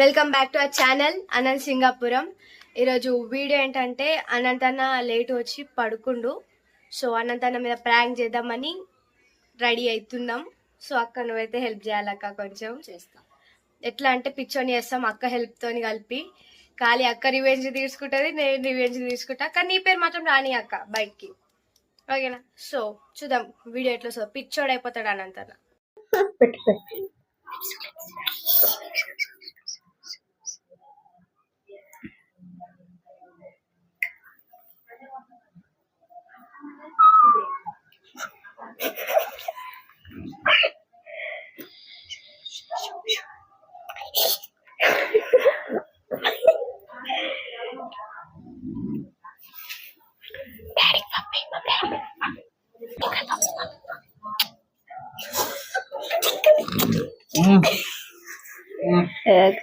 Welcome back to our channel Anant Singapuram ఈరోజు video ఏంటంటే అనంత్ అన్న లేట్ వచ్చి పడుకుండు. సో అనంత్ అన్న మీద ప్రాంక్ చేద్దామని రెడీ అవుతున్నాం సో అక్క నువ్వైతే హెల్ప్ చేయాలి అక్క కొంచెం. చేస్తా. ఎట్లా అంటే పిచ్చోని చేస్తాం అక్క హెల్ప్ తోని కలిపి. ఖాళీ అక్క రివెంజ్ తీసుకుంటది నేను రివెంజ్ తీసుకుంటా. కానీ నీ పేరు మాత్రం రాని అక్క బయటికి ఓకేనా? సో చూద్దాం వీడియో ఎట్లా సో పిచ్చోడు అయిపోతాడు అనంత్ అన్న పెట్టు పెట్టు.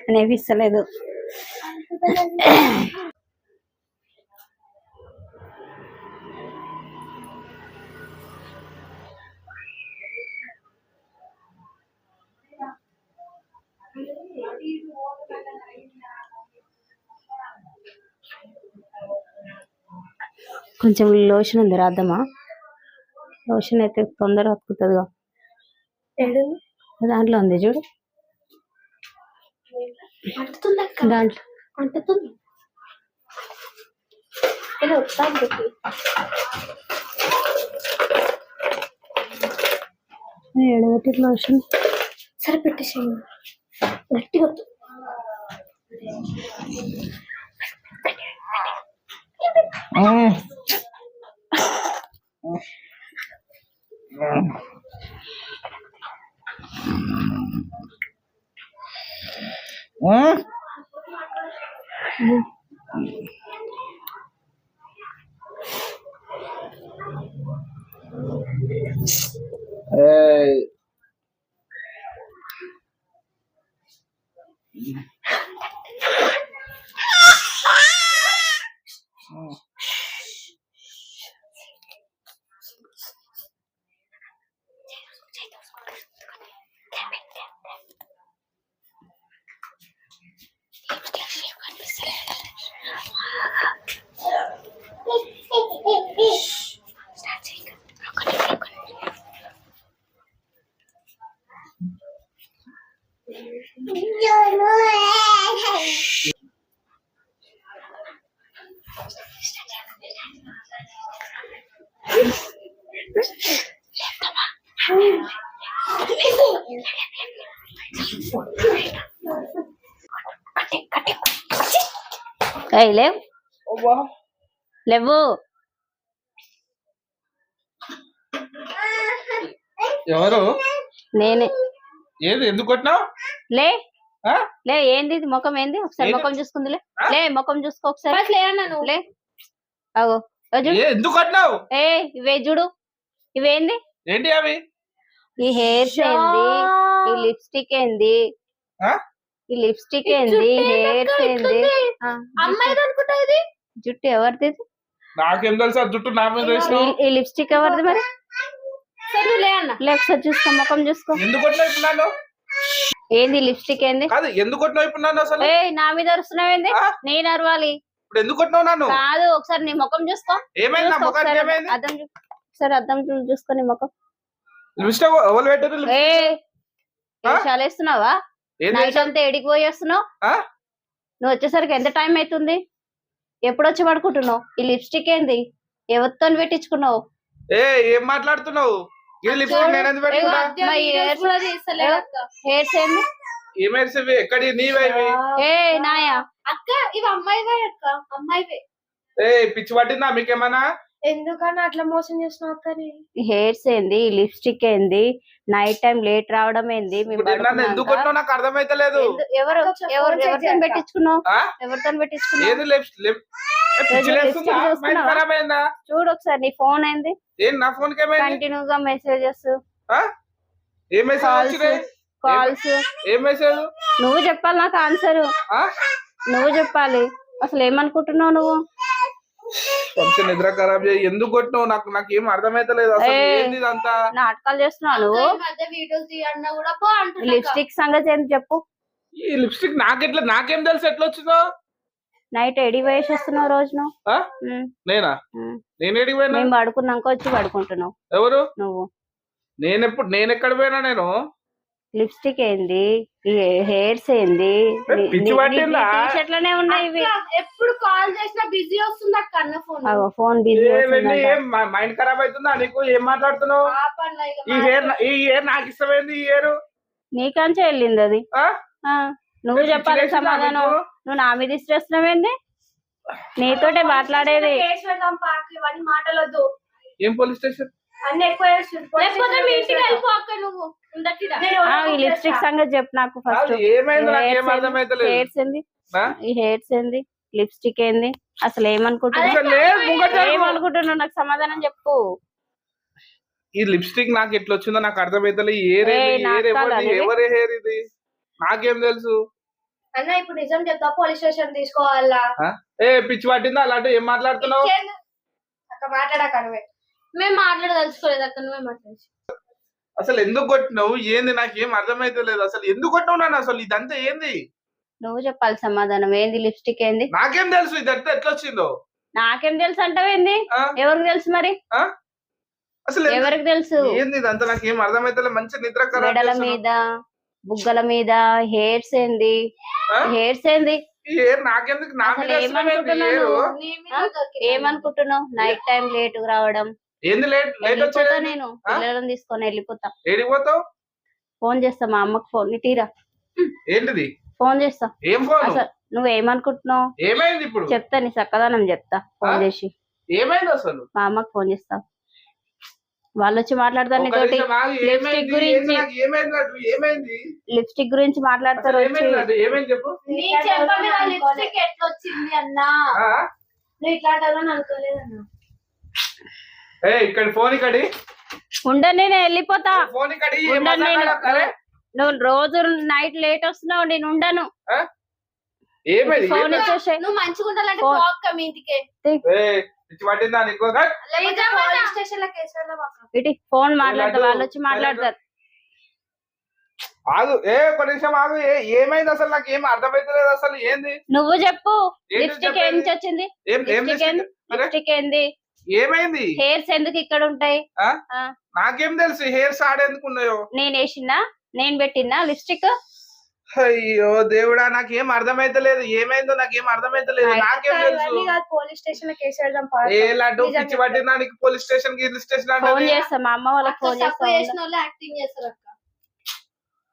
కనిపిస్తలేదు కొంచెం లోషన్ ఉంది రాద్దామా లోషన్ అయితే తొందరగా అతుకుతుందిగా. దాంట్లో ఉంది చూడు. దాంట్లో. అంటుతుంది. ఎడబెట్టి లోషన్? సరే పెట్టేసేయండి గట్టిగా వద్దు. ఏయ్, లేవు లేవు ఎవరు నేనే ఏది? ఎందుకు కొట్టినావు? లే. ఆ? లే ఏంది ఇది? ముఖం ఏంది? ఒకసారి? ముఖం చూసుకుంది ఆ? లే ముఖం చూసుకో ఒకసారి. లే అగో. ఎందుకు కొట్టినావు? ఏ ఇవే చూడు. ఇవేంది? ఏంటి అవి? ఈ హెయిర్స్ ఏంది? ఈ లిప్స్టిక్ ఏంది? ఆ? ఈ లిప్స్టిక్ ఏంది? హెయిర్స్ ఏంది? ఆ, అమ్మాయిది అనుకుంటా ఇది. జుట్టు ఎవరిది? నాకేం తెలుసు జుట్టు నా మీద ఈ లిప్స్టిక్ ఎవరిది మరి? చూసుకో ముఖం చూసుకో. ఎందుకు ఏంది లిప్స్టిక్ ఏంది? కాదు ఎందుకు అసలు? ఏ నా మీద అరుస్తున్నావేంది? నేను అరవాలి. ఇప్పుడు ఎందుకు కొట్టినావు నన్ను? కాదు ఒకసారి నీ ముఖం చూసుకో. ఏమైంది నా చూసుకో ముఖానికి ఒకసారి ఏమైంది? అద్దం చూ- ఒకసారి అద్దం చూ- చూసుకో నీ ముఖం. లిప్స్టిక్ ఎవరు పెట్టారు ఏ ఆ? వేషాలు వేస్తున్నావా ఏం నైట్? అంతా ఎడికి పోయి వస్తున్నావు ఆ? నువ్వు వచ్చేసరికి ఎంత టైం అవుతుంది ఎప్పుడు వచ్చి పడుకుంటున్నావు? ఈ లిప్స్టిక్ ఏంది? ఎవరితో పెట్టించుకున్నావు? ఏ ఏం మాట్లాడుతున్నావు? హెయిర్స్ ఏంది? ఎక్కడి ఏ నాయా? అక్క ఇవి అమ్మాయివే అక్క అమ్మాయివే. ఏ పిచ్చి పట్టిందా మీకేమన్నా? ఎందుకన్నా అట్లా మోసం చేసిన అక్కని? హెయిర్స్ ఏంది? లిప్స్టిక్ ఏంది? నైట్ టైం లేట్ రావడం ఏంది? మేము ఇప్పుడు నన్ను ఎందుకు. కొట్టినావు? నాకు అర్థమైతలేదు. ఎవరు కొంచెం ఎవరు check ఎవరితో చేస్తా. పెట్టించుకున్నావు? ఆ? ఎవరితో పెట్టించుకున్నావు? ఏది లిప్ లిప్ ఏ, పిచ్చి రోజు లేస్తుందా? lipstick మైండ్ చూస్తున్నావా? ఖరాబ్ అయిందా చూడు ఒకసారి నీ ఫోన్ ఏంది? ఏం నా ఫోన్కి కంటిన్యూ గా మెసేజెస్. ఆ? ఏ మెసేజ్ కాల్స్ వచ్చినాయి కాల్స్ ఏం మెసేజ్? నువ్వు చెప్పాలి నాకు ఆన్సర్ ఆ? నువ్వు చెప్పాలి. అసలు ఏమనుకుంటున్నావు నువ్వు? కొంచెం నిద్ర ఖరాబ్ చేయి. ఎందుకు కొట్టినావు? నాకు నాకు ఏం అర్థమైతలేదు అసలు. ఏ. ఏంది ఇదంతా? నాటకాలు చేస్తున్నావు నువ్వు? ఈ మధ్య వీడియోస్ తీయన్నా కూడా పో అంటున్నా లిప్స్టిక్ సంగతి ఏంటి చెప్పు. ఈ లిప్స్టిక్ నాకెట్లా నాకేం తెలుసు? ఎట్లా వచ్చిందో నైట్ ఎడి వేసి వస్తున్నావు రోజు నువ్వు? ఆ? ఉమ్, నేనా? ఉమ్. నేను ఎడికి పోయినా? మేము పడుకున్నాక వచ్చి పడుకుంటున్నావు. ఎవరు? నువ్వు. నేను ఎప్పుడు నేను ఎక్కడ పోయినా నేను? లిప్స్టిక్ ఏంది? ఈ హెయిర్స్ ఏంది? నీ- పిచ్చి నీ- పట్టిందా? నీ టీ-షర్ట్లోనే ఉన్నాయి ఇవి. ఎప్పుడు కాల్ చేసినా బిజీ వస్తుంది అక్క అన్న ఫోన్. ఫోన్ బిజీ మైండ్ ఖరాబ్ అవుతుందా నీకు? ఏం మాట్లాడుతున్నావు? ఈ హెయిర్ ఈ హెయిర్ నాకు ఇష్టమైంది ఈ హెయిర్. నీకంచే వెళ్ళింది అది. ఆ? ఆ, నువ్వు చెప్పాలి సమాధానం? నువ్వు నా మీద ఇష్టేస్తున్నావేంది నీతోటే మాట్లాడేది. మాటలొద్దు. ఏం పోలీస్ స్టేషన్? అన్ని ఎక్కువ లేకపోతే మీ ఇంటికి వెళ్ళిపో అక్క నువ్వు. ఉండకిరా. నేను ఆ, ఈ ఎవరికో లిప్స్టిక్. సంగతి చెప్పు నాకు ఫస్ట్ ఏమైంది నాకు? ఏం అర్థమైతలేదు. హెయిర్స్ ఏంది? ఆ? ఈ హెయిర్స్ ఏంది? లిప్స్టిక్ ఏంది? అసలు ఏమనుకుంటున్నావు? అసలు లేదు ముంగట జరుగు. ఏమనుకుంటున్నావు? నాకు సమాధానం చెప్పు. ఈ లిప్స్టిక్ నాకు ఎట్లా వచ్చిందో నాకు అర్థమైతలే. ఏర్ ఏయ్? నాకు ఏర్ కాదు? అది. ఎవరి హెయిర్ ఇది? నాకేం తెలుసు? అన్న ఇప్పుడు నిజం చెప్తా పోలీస్ స్టేషన్ తీసుకోవాలా? ఏ పిచ్చి పట్టిందా? అలాంటి ఏం మాట్లాడుతున్నావు? ఇచ్చేయండి. అక్క మాట్లాడక నువ్వే మేము మాట్లాడదలుచుకోలేదు అక్క నువ్వే మాట్లాడు. అసలు ఎందుకు కొట్టినావు? ఏంది? నాకు ఏం అర్థమైతలేదు. అసలు ఎందుకు కొట్టినావు నన్ను? అసలు ఇదంతా ఏంది? నువ్వు చెప్పాలి సమాధానం. ఏంది? లిప్స్టిక్ ఏంది? నాకేం తెలుసు? ఇదంతా ఎట్లా వచ్చిందో నాకేం తెలుసు అంటావేంది ఆ? ఎవరికి తెలుసు మరి? ఆ? అసలు ఎవరికి తెలుసు? ఏంది ఇదంతా? నాకు ఏం అర్థమైతలేదు. మంచి నిద్ర ఖరాబ్ మెడల చేస్తున్నావు. మీద బుగ్గల మీద హెయిర్స్ ఏంది? ఆ? హెయిర్స్ ఏంది? ఈ నాకెందుకు? నా అసలు మీద ఇష్టమైంది ఏమనుకుంటున్నావు? నువ్వు? ఏమనుకుంటున్నావు? నైట్ టైం లేట్ రావడం. ఏంది లేట్? లేట్ వచ్చేది నేను? పిల్లలను తీసుకొని వెళ్ళిపోతా. ఫోన్ చేస్తా మా అమ్మకి ఫోన్. తీరా ఏంటిది? ఫోన్ చేస్తా. ఏం ఫోన్? అసలు నువ్వు ఏమనుకుంటున్నావు ఏమైంది ఇప్పుడు? చెప్తా నీ చక్కదనం చెప్తా. ఫోన్? చేసి. ఏమైంది అసలు? మా అమ్మకి ఫోన్ చేస్తా. వాళ్ళు వచ్చి మాట్లాడతారు నీతోటి. లిప్స్టిక్ గురించి. లిప్స్టిక్ గురించి మాట్లాడతారు అసలు వచ్చి. ఏమైంది నాకు? ఏమైంది చెప్పు. నీ చెంప మీద లిప్స్టిక్ ఎట్లా వచ్చింది అన్నా? ఆ? నువ్వు ఇట్లాంటి అనుకోలేదు అన్న ఏ ఇక్కడ ఫోన్ ఇక్కడి. ఉండని నేను వెళ్ళిపోతా. ఫోన్ ఇక్కడి ఏం ఉండను నేను. మాట్లాడాలి? అరే, నువ్వు రోజు నైట్ లేట్ వస్తున్నావు నేను ఉండను. ఆ? ఏమైంది? ఫోన్ ఏమైంది? నువ్వు మంచిగా ఉండాలంటే ఫోన్. పోక్క మీ ఇంటికి. ఏ, పిచ్చి పట్టిందా నీకు? హట్. లేకపోతే పోలీస్ స్టేషన్లో కేసు వెళ్దాం అక్క ఇటు ఫోన్ మాట్లాడతా వాళ్ళు వచ్చి మాట్లాడతారు. ఆగు. ఏ ఒక నిమిషం ఆగు. ఏ ఏమైంది అసలు? నాకు ఏం అర్థమైతలేదు అసలు. ఏంది? నువ్వు చెప్పు. ఏంటి లిప్స్టిక్ చెప్పేది? వచ్చింది ఏం ఏం లిప్స్టిక్ ఏంది? lipstick? అరే, లిప్స్టిక్ ఏంది? ఏమైంది? హెయిర్స్ ఎందుకు ఇక్కడ ఉంటాయి? నాకేం తెలుసు హెయిర్స్ ఆడేందుకు ఉన్నాయో? నేను వేసిందా? నేను పెట్టిందా లిప్స్టిక్? అయ్యో దేవుడా నాకేం అర్థమైతలేదు. ఏమైందో నాకేం అర్థమైతలేదు. నాకు నాకేం తెలుసు? పోలీస్ స్టేషన్ ఏ లడ్డు పిచ్చి పట్టిందా నీకు పోలీస్ స్టేషన్కి స్టేషన్ ఫోన్ చేస్తా మా అమ్మ వాళ్ళకి ఫోన్ చేస్తా చేసిన వాళ్ళు. యాక్టింగ్ చేస్తారు అక్క.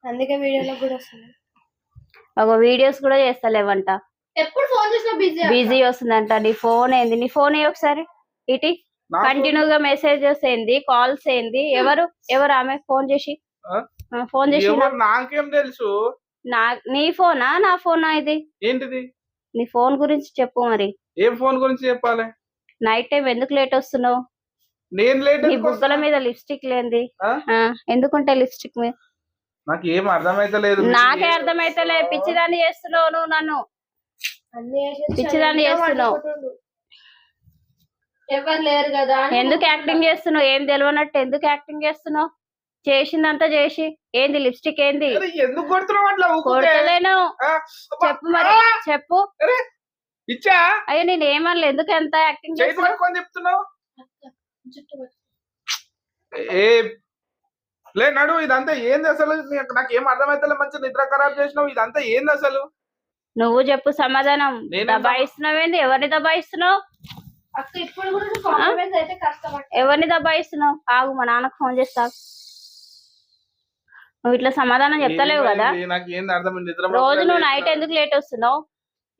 అందుకే వీడియోలో కూడా వస్తుంది. ఒక వీడియోస్ కూడా చేస్తలేవంట. ఎప్పుడు ఫోన్ చేసినా బిజీ బిజీ వస్తుందంట నీ ఫోన్ ఏంది? నీ ఫోన్ ఏ ఒకసారి? ఇటీ కంటిన్యూగా మెసేజెస్ ఏంది కాల్స్ ఏంది ఎవరు ఎవరు ఆమె? ఫోన్ చేసి. ఫోన్ చేసి నాకేం తెలుసు? నా నీ ఫోనా? నా ఫోనా ఇది? ఏంటిది? నీ ఫోన్ గురించి చెప్పు మరి. ఏం ఫోన్ గురించి చెప్పాలి? నైట్ టైం ఎందుకు లేట్ వస్తున్నావు? నేను లేట్ నీ బుగ్గల మీద లిప్స్టిక్ లేంది. ఎందుకుంటే లిప్స్టిక్ మీద నాకు ఏం అర్థమైతలేదు నాకే అర్థమైతలే పిచ్చిదాన్ని చేస్తున్నావు నువ్వు నన్ను. పిచ్చిదాన్ని చేస్తున్నావు. ఎవరు లేరు కదా ఎందుకు యాక్టింగ్ చేస్తున్నావు? ఏం తెలియనట్టు ఎందుకు యాక్టింగ్ చేస్తున్నావు? చేసిందంతా చేసి. ఏంది లిప్స్టిక్ ఏంది? ఎందుకు కొడుతున్నావు అట్లా? కొడతలేను. చెప్పు మరి చెప్పు. ఇచ్చా? అయ్యో నేను ఏమనలే ఎందుకు ఎంత యాక్టింగ్ చెప్తున్నావు జుట్టు పట్టు. ఏ లే నడు ఇదంతా ఏంది అసలు? నాకు- ఏం అర్థమైతలే మంచి నిద్ర ఖరాబ్ చేసినావు. ఇదంతా ఏంది అసలు? నువ్వు చెప్పు సమాధానం. నేనేం దబాయిస్తున్నావేంది? ఎవరిని దబాయిస్తున్నావు? ఎవరిని దబాయిస్తున్నావు ఆగు మా నాన్నకు ఫోన్ చేస్తా. నువ్వు ఇట్లా సమాధానం చెప్తలేవు కదా? రోజు. నువ్వు నైట్ ఎందుకు లేట్ వస్తున్నావు?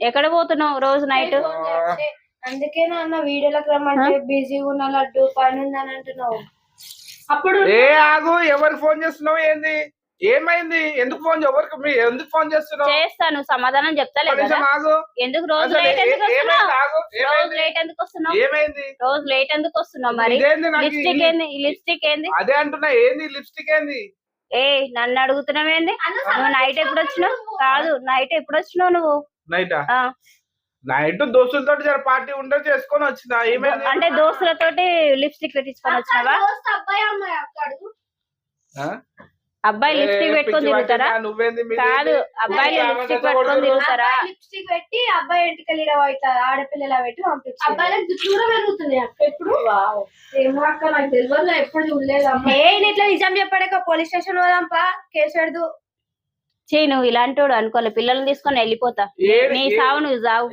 ఎక్కడ పోతున్నావు రోజు నైట్ అందుకే నాన్న వీడియోలకు రమ్మంటే బిజీ ఉన్న లడ్డు పని ఉందని అంటున్నావు. అప్పుడు ఏ ఆగు ఎవరికి ఫోన్ చేస్తున్నావు ఏంది? ఏమైంది? ఎందుకు ఫోన్ ఎవరికి మీ ఎందుకు ఫోన్ చేస్తున్నావు? చేస్తాను సమాధానం కదా నిమిషం ఆగు. ఎందుకు రోజు అసలు లేట్ ఏ- ఎందుకు వస్తున్నావు ఆగు. రోజు ఏమైంది? లేట్ ఎందుకు వస్తున్నావు? ఏమైంది? రోజు లేట్ ఎందుకు వస్తున్నావు మరి? ఇదేంది నాకు లిప్స్టిక్ ఈ- ఏంది లిప్స్టిక్ ఏంది? అదే అంటున్నా ఏంది లిప్స్టిక్ ఏంది? ఏ నన్ను అడుగుతున్నావేంది నువ్వు నైట్ ఎప్పుడు వచ్చినావు? కాదు నైట్ ఎప్పుడు వచ్చినావు నువ్వు? నైట్? ఆ, నైట్ దోస్తులతో జర పార్టీ ఉంటే చేసుకొని వచ్చిన. ఏమైంది? అంటే దోస్తులతోటి లిప్స్టిక్ పెట్టించుకొని వచ్చినావా? దోస్త్ అబ్బాయి అమ్మాయి అక్క అడుగు. ఆ? అబ్బాయి లిప్స్టిక్ పెట్టుకొని తిరుగుతారా కాదు అబ్బాయిలు ఆమె లిప్స్టిక్ పెట్టుకొని? తిరుగుతారా లిప్స్టిక్ పెట్టి అబ్బాయి ఇంటికి ఇట్లా ఆడపిల్లలా పెట్టి పంపించారు. అబ్బాయిలకు జుట్టు కూడా పెరుగుతున్నాయి ఏమో అక్క నాకు తెలియదు ఎప్పుడు చూడలేదు ఏ ఇట్లా నిజం చెప్పాడక పోలీస్ స్టేషన్ పోదాంపా కేసు పెడదు. చీ నువ్వు ఇలాంటి వాడు అనుకోలే పిల్లల్ని తీసుకొని వెళ్ళిపోతా. నీ సావు నువ్వు సావు.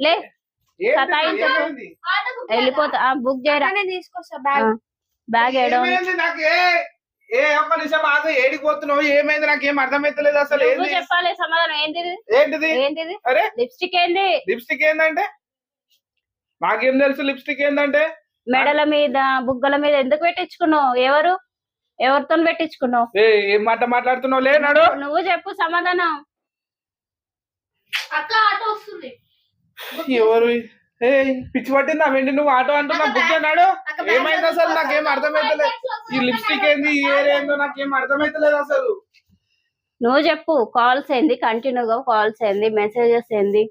లే? వెళ్ళిపోతా. ఆ, బుక్ చేయరా. తీసుకొస్తా బ్యాగ్. బ్యాగ్ ఏడో నాకు ఏ ఏ ఒక్క నిమిషం ఆగు ఏడిపోతున్నావు ఏమైంది? నాకు ఏం అర్థమైతలేదు అసలు నువ్వు చెప్పాలి సమాధానం ఏంటిది? ఏంటిది? ఏంటిది? అరే? లిప్స్టిక్ ఏంది? లిప్స్టిక్ ఏందంటే? నాకేం తెలుసు లిప్స్టిక్ ఏందంటే? మెడల మీద బుగ్గల మీద ఎందుకు పెట్టించుకున్నావు? ఎవరు? ఎవరితో పెట్టించుకున్నావు? ఏ ఏం మాట మాట్లాడుతున్నావు? లే నాడు. నువ్వు చెప్పు సమాధానం. అక్క ఆటో వస్తుంది. ఎవరు? ఏ పిచ్చి పట్టిందా? వెండి నువ్వు ఆటో అంటున్నావు బుక్ నాడు ఏమైంది అసలు? నాకేం అర్థమైతలేదు ఈ లిప్స్టిక్ ఏంది? ఈ ఏందో నాకేం అర్థమైతలేదు అసలు. నువ్వు చెప్పు కాల్స్ ఏంది? కంటిన్యూగా కాల్స్ ఏంది? మెసేజెస్ ఏంది?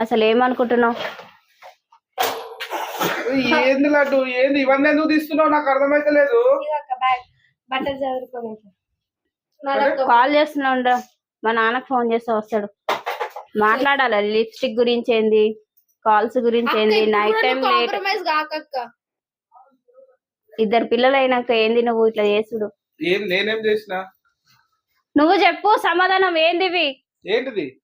అసలు ఏమనుకుంటున్నావు? ఏంది లడ్డు? ఏంది? ఇవన్నీ ఎందుకు తీస్తున్నావు? నాకు అర్థమైతలేదు. కాల్ చేస్తున్నావు. మా నాన్నకు ఫోన్ చేస్తే వస్తాడు. మాట్లాడాలి లిప్స్టిక్ గురించి ఏంది? కాల్స్ గురించి ఏంది? నైట్ టైం లేట్ కాంప్రమైజ్ కాకక్క. ఇద్దరు పిల్లలు అయినాక ఏంది నువ్వు ఇట్లా చేసుడు? నేనేం చేసిన? నువ్వు చెప్పు సమాధానం ఏంది ఇవి ఏంటిది?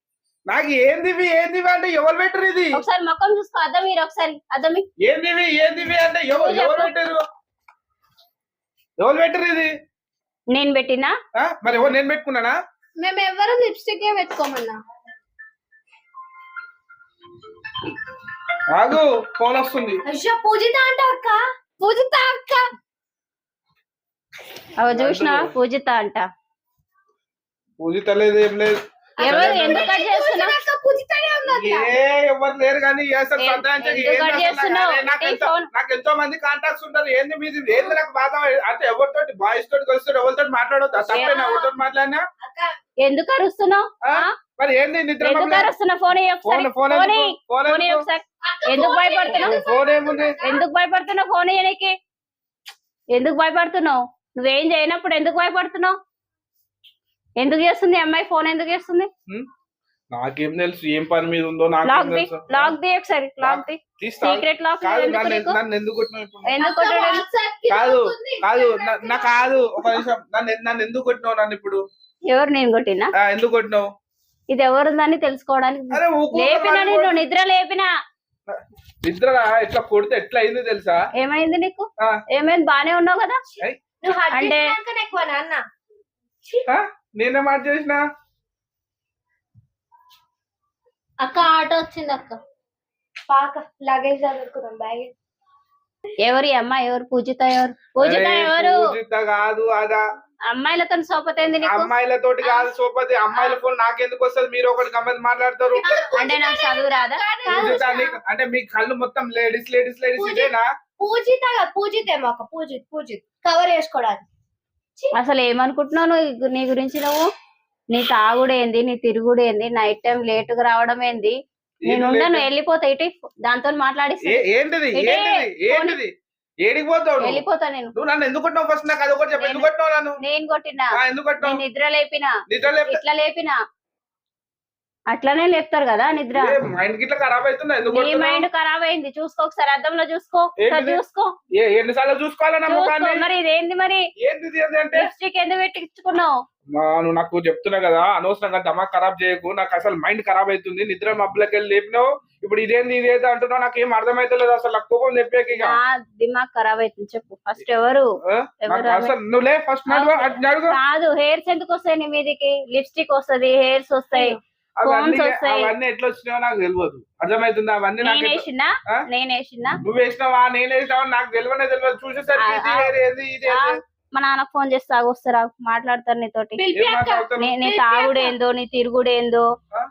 నాకు ఏందివి ఏందివి అంటే ఎవరు పెట్టరు ఇది? ఒకసారి ముఖం చూసుకో అద్దం మీరు ఒకసారి. ఇ- ఏందివి ఏందివి అంటే ఎవరు ఎవరు. పెట్టారు ఎవరు పెట్టరు ఇది? నేను పెట్టినా? ఆ? మరి ఎవరు నేను పెట్టుకున్నానా? మేము ఎవరు లిప్స్టిక్ పెట్టుకోమన్నా. ఆగు ఫోన్ వస్తుంది. అయ్యో పూజిత అంట అక్క. పూజిత అక్క. అవి చూసిన? పూజిత అంట. పూజిత లేదు ఏం లేదు. ఎవరు? ఎందుకు కట్ చేస్తున్నావు? అక్క పూజితనే ఉన్నది ఏ ఎవరు లేరు కానీ అసలు ఏ- ఎందుకు చేస్తున్నావు? నాకు- ఈ ఎంతో- ఫోన్- నాకు ఎంతో మంది కాంటాక్ట్స్ ఉంటారు. ఏంది మీది ఏంది నాకు బాధ? అంటే ఎవరితోటి? బాయ్స్ తోటి కలుస్తాడు ఎవరితో మాట్లాడవద్దు తప్పేనా? ఎవరితో మాట్లాడినా? ఎందుకు అరుస్తున్నావు? ఆ? మరి ఏంది నిద్ర ఎందుకు భయపడుతున్నావు? ఫోన్ ఏముంది? ఎందుకు భయపడుతున్నావు ఫోన్ ఇయ్యనికి? ఎందుకు భయపడుతున్నావు? నువ్వేం చేయనప్పుడు ఎందుకు భయపడుతున్నావు? ఎందుకు చేస్తుంది అమ్మాయి? ఫోన్ ఎందుకు చేస్తుంది? నాకేం తెలుసు ఏం పని మీద ఉందో నాకేం లాక్ ది తెలుసు. లాక్ ది ఒకసారి లాక్ ది. సీక్రెట్ లాక్ కాదు ఎందుకు నన్ను కొట్టినావు కాదు కాదు నా- కాదు ఒక నిమిషం. నన్ను నన్ను ఎందుకు కొట్టినావు నన్ను ఇప్పుడు? ఎవరు నేను కొట్టినా? ఎందుకు కొట్టినావు? ఇది ఎవరుందని తెలుసుకోవడానికి అరే లేపినా నన్ను నిద్ర లేపినా. నిద్ర ఎట్లా కొడితే ఎట్లా అయింది తెలుసా? ఏమైంది నీకు? ఆ, ఏమైంది? బానే ఉన్నావు కదా? ఏయ్, నువ్వు హట్ అంటే- చేసినాకనే ఎక్కువ నాన్న. ఆ? నేనే మాట చేసిన? అక్క ఆటో వచ్చింది అక్క. పాక లగేజ్ చదువుకున్నాం బ్యాగ్ ఎవరు ఈ అమ్మాయి ఎవరు? పూజిత ఎవరు? పూజిత ఎవరు? పూజిత కాదు అదా అమ్మాయిలతో సోపతేంది నీకు? అమ్మాయిలతోటి కాదు సోపతి. అమ్మాయిల ఫోన్ నాకెందుకు వస్తుంది? మీరు ఒకటి గమ్మని మాట్లాడతారు. అంటే నాకు చదువు రాదా? అంటే మీ కళ్ళు మొత్తం లేడీస్ లేడీస్ లేడీస్ పూజిత. ఇదేనా? పూజిత కాదు, పూజిత ఏమో ఒక పూజిత్ పూజిత్. కవర్ చేసుకోవడానికి. అసలు ఏమనుకుంటున్నావు నువ్వు నీ గురించి నువ్వు? నీ తాగుడు ఏంది? నీ తిరుగుడు ఏంది? నైట్ టైం లేట్గా రావడం ఏంది? నేను ఉండను లేదు. వెళ్ళిపోతా. ఇటు దాంతో ఏంటిది? ఏంటిది? ఏడికి పోతావు? వెళ్ళిపోతా నేను. నువ్వు నన్ను ఎందుకు ఫస్ట్ నాకు అది ఒకటి చెప్పు. ఎందుకు నన్ను? నేను కొట్టినా. ఎందుకు నిద్ర లేపినా. నిద్ర ఇట్లా లేపినా. అట్లనే లేపుతారు కదా నిద్ర. మైండ్ ఖరాబ్ అవుతుందా? ఎందుకు నీ కొడుతున్నావు? మైండ్ ఖరాబ్ అయింది. చూసుకో ఒకసారి అద్దంలో చూసుకో? చూసుకో. ఎన్నిసార్లు చూసుకోవాలా నా చూసుకో. ముఖాన్ని? మరి ఇదేంది మరి? అంటే? లిప్స్టిక్ ఎందుకు పెట్టించుకున్నావు నువ్వు నాకు చెప్తున్నా కదా అనవసరంగా దమాక్ ఖరాబ్ చేయకు నాకు అసలు మైండ్ ఖరాబ్ అవుతుంది నిద్ర మబ్బులకి వెళ్ళి లేపినావు ఇప్పుడు ఇదేంది ఇదేదో అంటున్నావు నాకు ఏం అర్థమైతలేదు అసలు నాకు కోపం చెప్పాక దిమాగ్ ఖరాబ్ అవుతుంది చెప్పు ఫస్ట్ ఎవరు? అసలు నువ్వు లే ఫస్ట్ కాదు హెయిర్స్ ఎందుకు వస్తాయి నీ మీదకి? లిప్స్టిక్ వస్తది హెయిర్స్ వస్తాయి అవన్నీ ఎట్లా వచ్చినాయో నాకు తెలియదు అర్థమవుతుందా అవన్నీ నాకు నువ్వు వేసినావా? నేను వేసినావా? నాకు తెలియనే తెలియదు చూసేసరికి ఇది ఇది. మా నాన్నకు ఫోన్ చేస్తా వస్తారా మాట్లాడతారు నీతోటి మాట్లాడతాను? నీ- నీ తాగుడు ఏందో నీ తిరుగుడు ఏందో ఆ?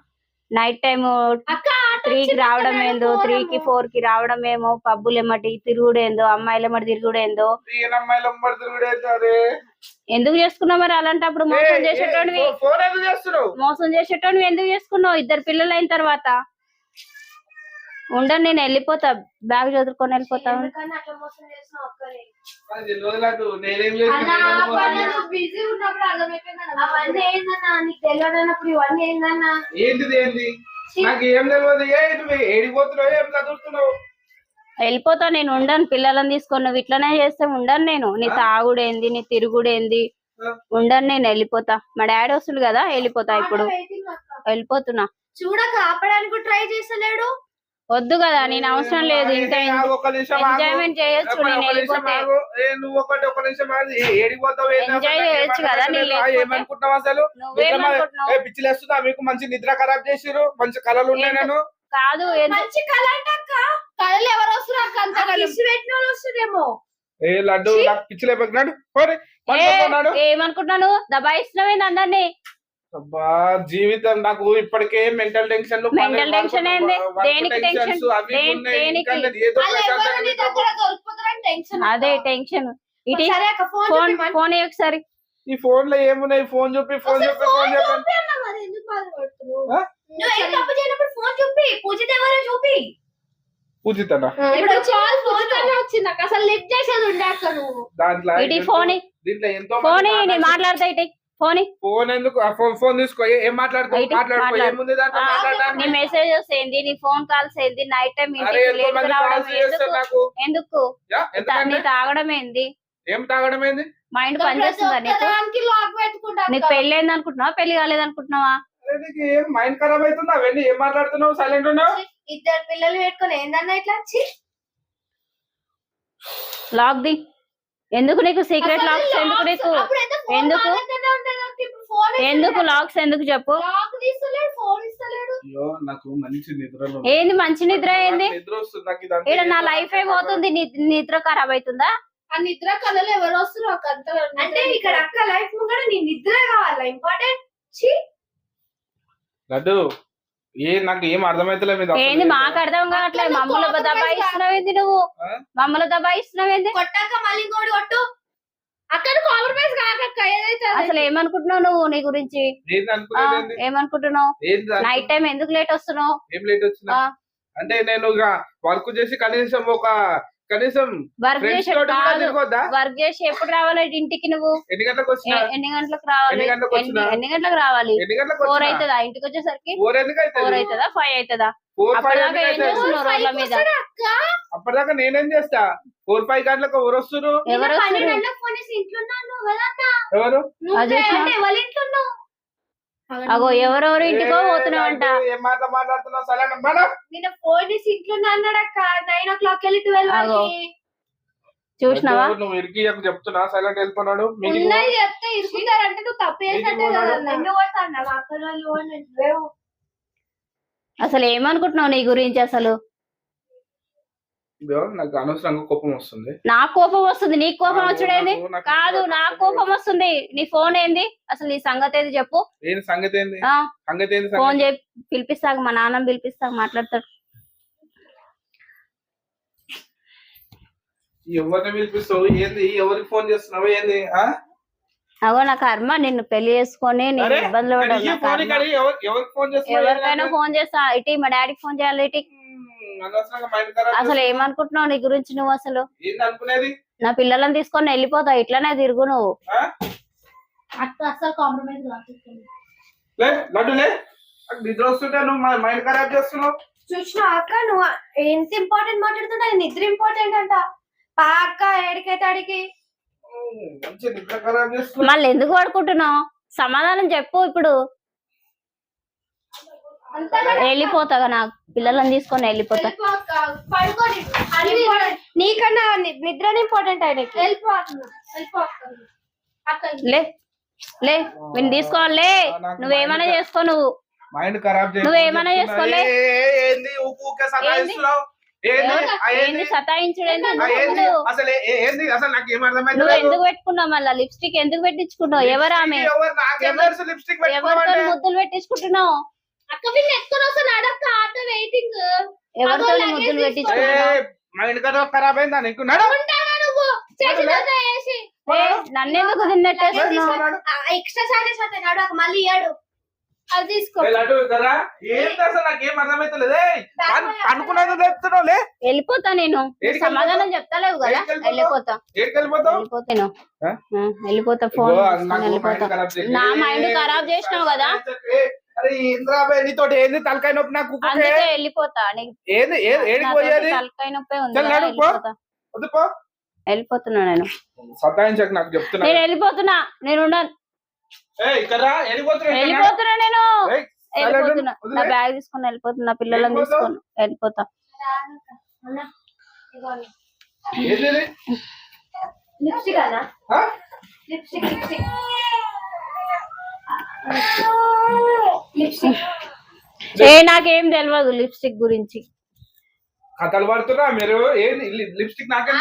నైట్ టైం అక్క ఆటో త్రీ కి వచ్చింది రావడం ఏందో త్రీ కి. ఫోర్కి రావడం ఏమో పబ్బులు ఎమ్మటి తిరుగుడు ఏందో అమ్మాయిలు ఎమ్మటి తిరుగుడు ఏందో ఈయన అమ్మాయిలు అమ్మడుతురు కూడా అవుతారే. ఎందుకు చేసుకున్నావు మరి అలాంటప్పుడు మోసం చేసేటోడివి ఫో- ఫోన్ ఎందుకు చేస్తున్నావు మోసం చేసేటోడివి ఎందుకు చేసుకున్నావు ఇద్దరు పిల్లలు అయిన తర్వాత ఉండను నేను వెళ్ళిపోతా. బ్యాగ్ చదువుకొని వెళ్ళిపోతా. వెళ్ళిపోతా నేను ఉండను. పిల్లలని తీసుకొని నువ్వు ఇట్లనే చేస్తే ఉండను నేను. నీ తాగుడేంది నీ తిరుగుడేంది? ఉండను నేను వెళ్ళిపోతా. మా డాడీ వస్తుంది కదా వెళ్ళిపోతా ఇప్పుడు. వెళ్ళిపోతున్నా. చూడక ఆపడానికి ట్రై చేస్తలేడు. వద్దు కదా నేను అవసరం లేదు ఇంకా. ఎంజాయ్మెంట్ చేయొచ్చు నేను వెళ్ళిపోతే. నువ్వు ఒకటి ఒక నిమిషం ఏడిపోతావు? ఎంజాయ్ చేయొచ్చు కదా? ఏమనుకుంటున్నావు అసలు? మీకు మంచి నిద్ర ఖరాబ్ చేసిరు మంచి కళలు ఉన్నాయి? నేను కాదు మంచి కళ కళలు ఎవరు వస్తున్నారు అక్క అంత పెట్టిన వాళ్ళు ఏ లడ్డు నాకు ఏమనుకుంటున్నాను దబాయిస్తున్నావు అందరినీ? అబ్బా జీవితం నాకు ఇప్పటికే మెంటల్ టెన్షన్ Mental tension ఏంది? దేనికి దేనికి? టెన్షన్ అదే టెన్షన్ ఇటు ఫోన్ ఫోన్ ఒకసారి. ఈ ఫోన్లో ఏమున్నాయి? ఫోన్ చూపి ఫోన్ చూపి ఫోన్ చూపి. పూజిత ఎవరో చూపి. పూజితనా? ఇప్పుడు కాల్ ఫోన్ వచ్చింది అక్క. అసలు లిఫ్ట్ చేసేది ఉండే అక్క నువ్వు. దాంట్లో ఫోన్. దీంట్లో ఎంతో ఫోన్ మంది ఫోన్. ఫోన్ ఎందుకు? ఫోన్ ఫోన్ తీసుకో. ఏ- మాట్లాడుకో మాట్లాడు. ఏముంది దాంట్లో నీ మెసేజెస్ ఏంది? నీ ఫోన్ కాల్స్ ఏంది? నైట్ టైం ఇంటికి లేట్ రావడం ఎందుకు? నీ తాగడం ఏంది? ఏం తాగడం ఏంది? మైండ్ పనిచేస్తుందా నీకు? నీకు పెళ్ళి అయింది అనుకుంటున్నావా? పెళ్ళి కాలేదు అనుకుంటున్నావా? మైండ్ ఖరాబ్ అవుతుంది? అవన్నీ ఏం మాట్లాడుతున్నావు? సైలెంట్ ఉన్నావు? ఇద్దరు పిల్లలు పెట్టుకొని ఏందన్నా ఇట్లా. లాక్ ది. ఎందుకు నీకు సీక్రెట్ లాక్స్ ఎందుకు నీకు ఎందుకు? ఎందుకు లాక్స్ ఎందుకు చెప్పు? లాక్ తీస్తలేడు ఫోన్ ఇస్తలేడు. అయ్యో నాకు మంచి నిద్రలో ఏంది మంచి నిద్ర ఏంది? నాకు నిద్ర వస్తుంది నాకు ఇదంతా ఈడ నా ఏం లైఫ్ అర్థం పోతుంది ని- నిద్ర ఖరాబ్ అవుతుందా? ఆ నిద్ర కళలు ఎవరు అంత అంటే ఇక్కడ అక్క లైఫ్ ముంగడ నీ నిద్ర కావాలా? ఇంపార్టెంట్ ఏ నాకు ఏం అర్థమైతలేదు ఏంది. మాకు అర్థం కావట్లేదు మమ్మల్ని దబాయిస్తున్నావు ఏంది నువ్వు? మమ్మల్ని దబాయిస్తున్నావు ఏంది కొట్టాక మళ్ళీ ఇంకోటి కొట్టు అక్కడ కాంప్రమైజ్ ఏదైతే అది. అసలు ఏమనుకుంటున్నావు నువ్వు నీ గురించి? ఏమనుకుంటున్నావు నైట్ టైం ఎందుకు లేట్ వస్తున్నావు ఏం లేట్ వచ్చినా. అంటే నేను వర్క్ చేసి కనీసం ఒక కనీసం వర్క్ చేసి వర్క్ చేసి ఎప్పుడు రావాలి ఇంటికి నువ్వు? ఎన్ని గంటలకు ఎన్ని గంటలకు రావాలి? ఎన్ని గంటలకు రావాలి? ఫోర్ అవుతుందా ఇంటికి వచ్చేసరికి? ఫోర్ అవుతుంది ఫైవ్ అవుతుందా ఫోర్ ఫైవ్ అప్పటిదాకా ఏం? చేస్తున్నావు రోడ్ల మీద? అప్పటిదాకా నేనేం చేస్తా? ఫోర్ ఫైవ్ గంటలకు ఎవరు వస్తున్నారు? ఎవరు ఎవరు అది అంటే వాళ్ళ ఇంట్లో ఉన్నావు అగో ఎవరెవరు ఇంటికో పోతున్నావంట ఫోన్ చేసి ఇంట్లో అన్నాడు అక్క నైన్ ఓ క్లాక్ వెళ్ళి ట్వెల్వ్ చూసినావా? నువ్వు ఇరికి చెప్తున్నా. సైలెంట్ చెప్తే తప్పు చేసినట్టే అసలు ఏమనుకుంటున్నావు నీ గురించి అసలు? నాకు అనవసరంగా కోపం వస్తుంది. నా కోపం వస్తుంది. నీ కోపం వచ్చుడేంది నాకు కాదు నా కోపం వస్తుంది. నీ ఫోన్ ఏంది? అసలు నీ సంగతి ఏంది చెప్పు. ఏంది సంగతి ఏంది? సంగతి ఏంది ఫోన్? చేయి పిలిపిస్తాగు మా నాన్న పిలిపిస్తాగు మాట్లాడతాడు. ఎవరిని పిలిపిస్తావు? ఏంది? ఎవరికి ఫోన్ చేస్తున్నావు? ఏంది? అగో నా కర్మ. నిన్ను పెళ్ళి చేసుకొని నేను ఇబ్బందులు ఎవరికైనా? ఫోన్ చేస్తా. ఇటీ మా డాడీకి ఫోన్ చేయాలి ఇటీ. అసలు. ఏమనుకుంటున్నావు నీ గురించి నువ్వు అసలు? ఏంది అనుకునేది నా పిల్లలను తీసుకొని వెళ్ళిపోతావు ఇట్లానే తిరుగు నువ్వు. ఆ? అక్క అసలు కాంప్రమైజ్ కాదు లే లడ్డు లే. నాకు నిద్ర వస్తుంటే నువ్వు మా మైండ్ ఖరాబ్ చేస్తున్నావు? చూసిన అక్క నువ్వు ఎంత ఇంపార్టెంట్ మాట్లాడుతున్నా నిద్ర ఇంపార్టెంట్ అంట. పాక ఏడికైతే అడిగి మళ్ళీ ఎందుకు పడుకుంటున్నావు? సమాధానం చెప్పు ఇప్పుడు. వెళ్ళిపోతాగా నా పిల్లలను తీసుకొని వెళ్ళిపోతా. నీకన్నా ని- నిద్రనే ఇంపార్టెంట్ ఆయనకి. అక్క. లే లే తీసుకోవాలే నువ్వేమైనా చేసుకో నువ్వు. మైండ్ ఖరాబ్ చేయకు నువ్వేమైనా. చేసుకోలే? నువ్వు? నాకు ఎందుకు పెట్టుకున్నావు మళ్ళా? లిప్స్టిక్ ఎందుకు పెట్టించుకున్నావు ఎవరు ఆమె? నాకేం ఎవరితో ముద్దులు పెట్టించుకుంటున్నావు? అక్క వీళ్ళు ఎత్తుకొని వస్తున్నాడు అక్క ఆటో వెయిటింగ్ ఎవరితో అగో, ముద్దులు లగేజ్ పెట్టించుకున్నావు మైండ్ కదా ఖరాబ్ అయిందా నీకు? నడు. ఉంటావా నువ్వు? చేతులతో వేసి. ఏ, నన్నెందుకు. ఎక్స్ట్రా చార్జెస్ అవుతాయి నాడు. ఒక మళ్ళీ అది తీసుకో. వెళ్ళిపోతా నేను. సమాధానం చెప్తలేవు కదా? వెళ్ళిపోతా. వెళ్ళిపోతాను వెళ్ళిపోతా ఫోన్ నా మైండ్ ఖరాబ్ చేసినావు కదా. అరే ఇంద్రాబాయ్ నీతో ఏంది తలకాయ నొప్పి నాకు? అందుకే వెళ్ళిపోతా. నీకు ఏంది? ఏ- ఏడికి నాతోటి పోయేది? తలకాయ నొప్పే ఉంది వెళ్ళిపోతున్నా నేను. సతాయించకు నాకు చెప్తున్నా. నేను వెళ్ళిపోతున్నా. నేను ఉండను వెళ్ళిపోతున్నా నేను. వెళ్ళిపోతున్నా. నా బ్యాగ్ తీసుకొని వెళ్ళిపోతున్నా. పిల్లలను? తీసుకొని వెళ్ళిపోతా? లిప్స్టిక్ అన్న? Lipstick lipstick. ఏ నాకేం తెలియదు లిప్స్టిక్ గురించి. కథలు పడుతున్నా మీరు? లిప్స్టిక్ నాకే.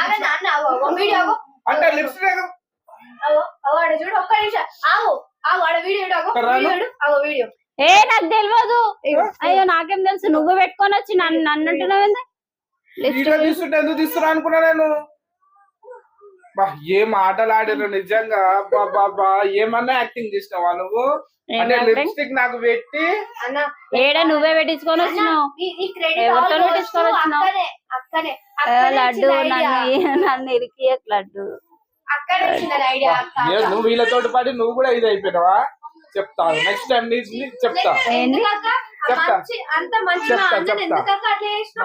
అంటే చూడు ఒక్క నిమిషం. ఆగు ఆగు ఆడ వీడియో ఆగు. వీడియో ఏ నాకు తెలియదు అయ్యో నాకేం తెలుసు? నువ్వు పెట్టుకొని వచ్చి నన్ను నన్ను అంటున్నావు లిప్స్టిక్ తీస్తుంటే ఎందుకు తీస్తున్నా అనుకున్నా నేను? బా ఏం ఆటలు ఆడిరు నిజంగా బా బా బా ఏమన్నా యాక్టింగ్ చేసినావా నువ్వు? అంటే? లిప్స్టిక్ నాకు పెట్టి అన్న ఏడ నువ్వే పెట్టించుకొని వచ్చినావు? ఎవరితో పెట్టించుకొని వచ్చినావు? లడ్డు. నన్ను నన్ను ఇరికి లడ్డు. నువ్వు వీళ్ళతో పాటు నువ్వు కూడా ఇది అయిపోయినావా? చెప్తాను నెక్స్ట్ టైం నీ చెప్తా. చెప్తా. మంచి అంత మంచి చెప్తా, చెప్తా.